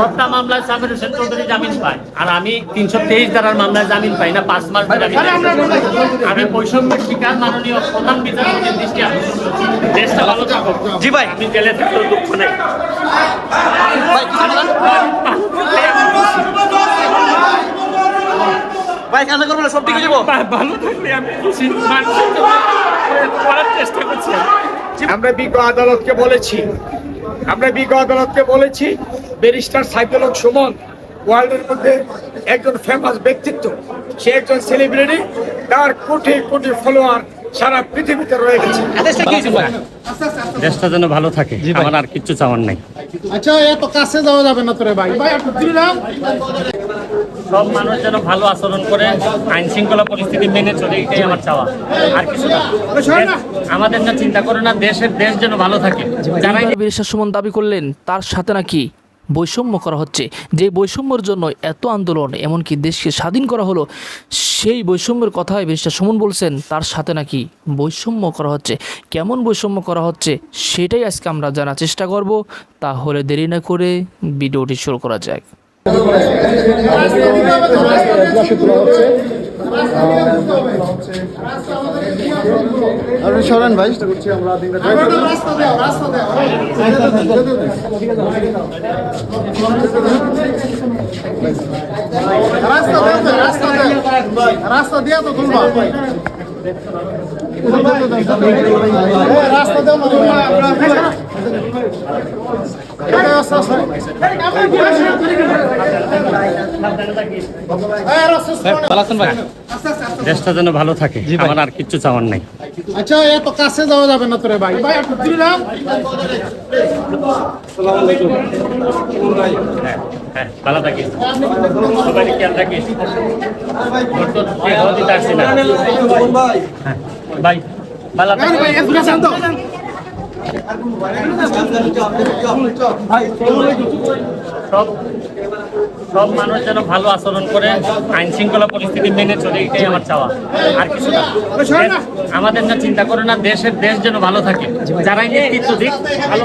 হত্যা মামলায় হোসেন চৌধুরী জামিন পায়। আর আমি তিনশো তেইশ ধারার মামলায় জামিন পাই না পাঁচ মাস আমি বৈষম্যের শিকার মাননীয় প্রধান বিচারপতির দৃষ্টি দেশটা ভালো থাকুক। জি ভাই। আমি জেলে থাকলেও দুঃখ নেই। ভাই কান্না না সব ঠিক হয়ে যাব। ভালো থাকলে আমি খুশি। মানুষের জন্য করার চেষ্টা করছি। আমরা বিজ্ঞ আদালতকে বলেছি আমরা বিজ্ঞ আদালতকে বলেছি ব্যারিস্টার সাইফুলক সুমন ওয়ার্ল্ডের মধ্যে একজন ফেমাস ব্যক্তিত্ব। সে একজন সেলিব্রিটি তার কোটি কোটি ফলোয়ার সারা পৃথিবীতে রয়ে গেছে। কি? হয়েছে ভাই দেশটা যেন ভালো থাকে আমার আর কিচ্ছু চাওয়ার নাই। আচ্ছা এত কাছে যাওয়া যাবে না তোরে ভাই। ভাই সব মানুষ যেন ভালো আচরণ করে আইন শৃঙ্খলা পরিস্থিতি মেনে চলে এটাই আমার চাওয়া। আর কিছু না। আমাদের না চিন্তা করে না দেশের দেশ যেন ভালো থাকে। যারা বীরেশ্বর সুমন দাবি করলেন তার সাথে নাকি বৈষম্য করা হচ্ছে। যে বৈষম্যের জন্য এত আন্দোলন এমনকি দেশকে স্বাধীন করা হলো সেই বৈষম্যের কথাই বীরেশ্বর সুমন বলছেন তার সাথে নাকি বৈষম্য করা হচ্ছে। কেমন বৈষম্য করা হচ্ছে সেটাই আজকে আমরা জানার চেষ্টা করব। তাহলে দেরি না করে ভিডিওটি শুরু করা যাক। আপনি সরেন ভাই করছি আমরা রাস্তা দিয়া তো তুলবা রাস্তা দাও না তুলবা এই, রাস্তা, রাস্তা। এই, রাস্তা, রাস্তা। ভালো আছেন ভাই দেশটা যেন ভালো থাকে আমার আর কিচ্ছু চাওয়ার নাই। আচ্ছা এত কাছে যাওয়া যাবে না তোরে ভাই। ভাই একটু দিলাম হ্যাঁ হ্যাঁ ভালো থাকিস। সবাই খেয়াল ভাই ভালো থাকিস। সব সব মানুষ যেন ভালো আচরণ করে আইন শৃঙ্খলা পরিস্থিতি মেনে চলে এটাই আমার চাওয়া। আর কিছু না। আমাদের না চিন্তা করে না দেশের দেশ যেন ভালো থাকে। যারাই নেতৃত্ব দিক ভালো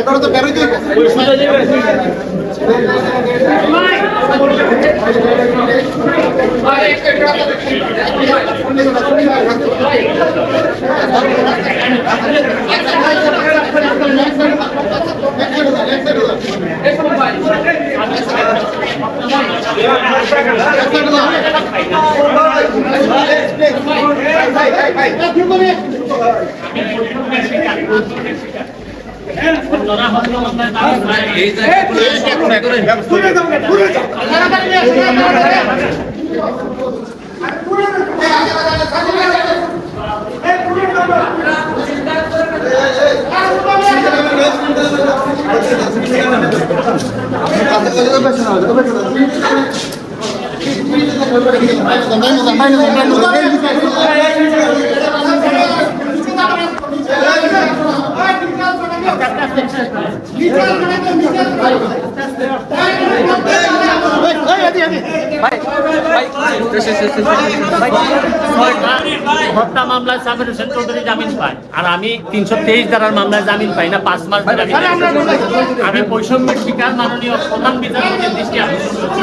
আমরা তো বেরোই যাইব অন্যরা হয়তো আপনার হত্যা মামলায় সাবির হোসেন চৌধুরী জামিন পায় আর আমি তিনশো তেইশ ধারার মামলায় জামিন পাই না পাঁচ মাস আমি বৈষম্যের শিকার মাননীয় প্রধান বিচারপতির দৃষ্টি আকর্ষণ করছি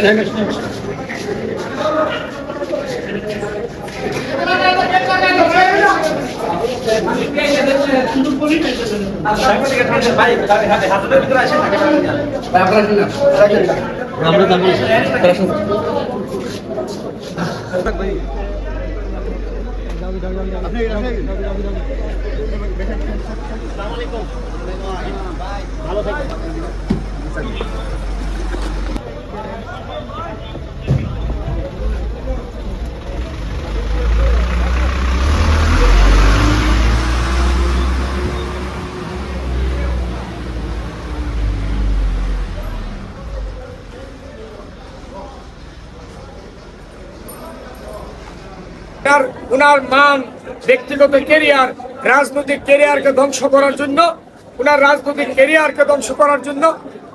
আমরা তারপরে ভালো থাকবেন উনার মান, ব্যক্তিগত কেরিয়ার রাজনৈতিক কেরিয়ারকে ধ্বংস করার জন্য, উনার রাজনৈতিক কেরিয়ারকে ধ্বংস করার জন্য,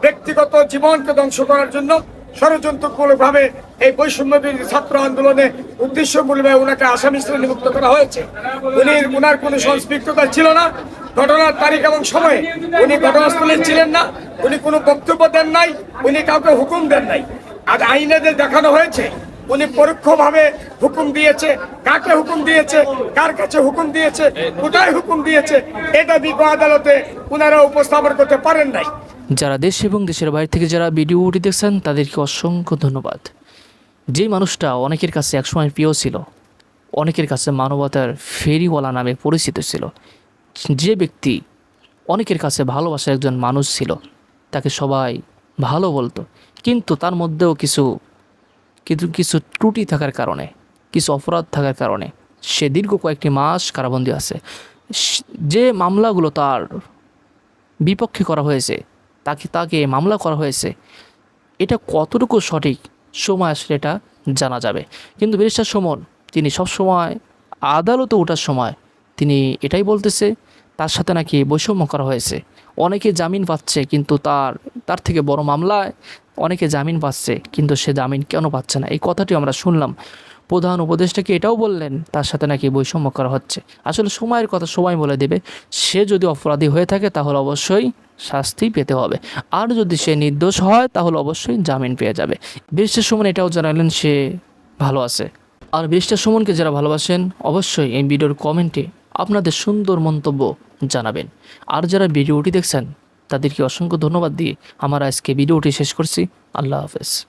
ব্যক্তিগত জীবনকে ধ্বংস করার জন্য ষড়যন্ত্রমূলক ভাবে এই বৈষম্য ছাত্র আন্দোলনে উদ্দেশ্যমূলকভাবে উনাকে আসামি শ্রেণীভুক্ত করা হয়েছে। উনি, উনার কোনো সংস্পৃক্ততা ছিল না। ঘটনার তারিখ এবং সময়ে উনি ঘটনাস্থলে ছিলেন না। উনি কোনো বক্তব্য দেন নাই, উনি কাউকে হুকুম দেন নাই। আর আইনে যে দেখানো হয়েছে, উনি পরোক্ষভাবে হুকুম দিয়েছে, কাকে হুকুম দিয়েছে, কার কাছে হুকুম দিয়েছে, কোথায় হুকুম দিয়েছে, এটা বিজ্ঞ আদালতে উনারা উপস্থাপন করতে পারেন নাই। যারা দেশ এবং দেশের বাইরে থেকে যারা ভিডিওটি দেখছেন, তাদেরকে অসংখ্য ধন্যবাদ। যে মানুষটা অনেকের কাছে একসময় প্রিয় ছিল, অনেকের কাছে মানবতার ফেরিওয়ালা নামে পরিচিত ছিল, যে ব্যক্তি অনেকের কাছে ভালোবাসার একজন মানুষ ছিল, তাকে সবাই ভালো বলতো। কিন্তু তার মধ্যেও কিছু কিন্তু কিছু ত্রুটি থাকার কারণে, কিছু অপরাধ থাকার কারণে সে দীর্ঘ কয়েকটি মাস কারাবন্দী আছে। যে মামলাগুলো তার বিপক্ষে করা হয়েছে তাকে তাকে মামলা করা হয়েছে। এটা কতটুকু সঠিক? সময় আসলে এটা জানা যাবে। কিন্তু ব্যারিস্টার সুমন, তিনি সবসময় আদালতে ওঠার সময় তিনি এটাই বলতেছে, তার সাথে নাকি বৈষম্য করা হয়েছে। অনেকে জামিন পাচ্ছে, কিন্তু তার তার থেকে বড় মামলায় অনেকে জামিন পাচ্ছে, কিন্তু সে জামিন কেন পাচ্ছে না? এই কথাটি আমরা শুনলাম। প্রধান উপদেষ্টাকে এটাও বললেন, তার সাথে নাকি বৈষম্য করা হচ্ছে? আসলে সময়ের কথা সময় বলে দেবে। সে যদি অপরাধী হয়ে থাকে, তাহলে অবশ্যই শাস্তি পেতে হবে। আর যদি সে নির্দোষ হয়, তাহলে অবশ্যই জামিন পেয়ে যাবে। বৃষ্টির সুমন এটাও জানালেন সে ভালো আছে। আর বৃষ্টির সুমনকে যারা ভালোবাসেন, অবশ্যই এই ভিডিওর কমেন্টে আপনাদের সুন্দর মন্তব্য জানাবেন। আর যারা ভিডিওটি দেখছেন, তাদেরকে অসংখ্য ধন্যবাদ দিয়ে আমার আজকে ভিডিওটি শেষ করছি। আল্লাহ হাফেজ।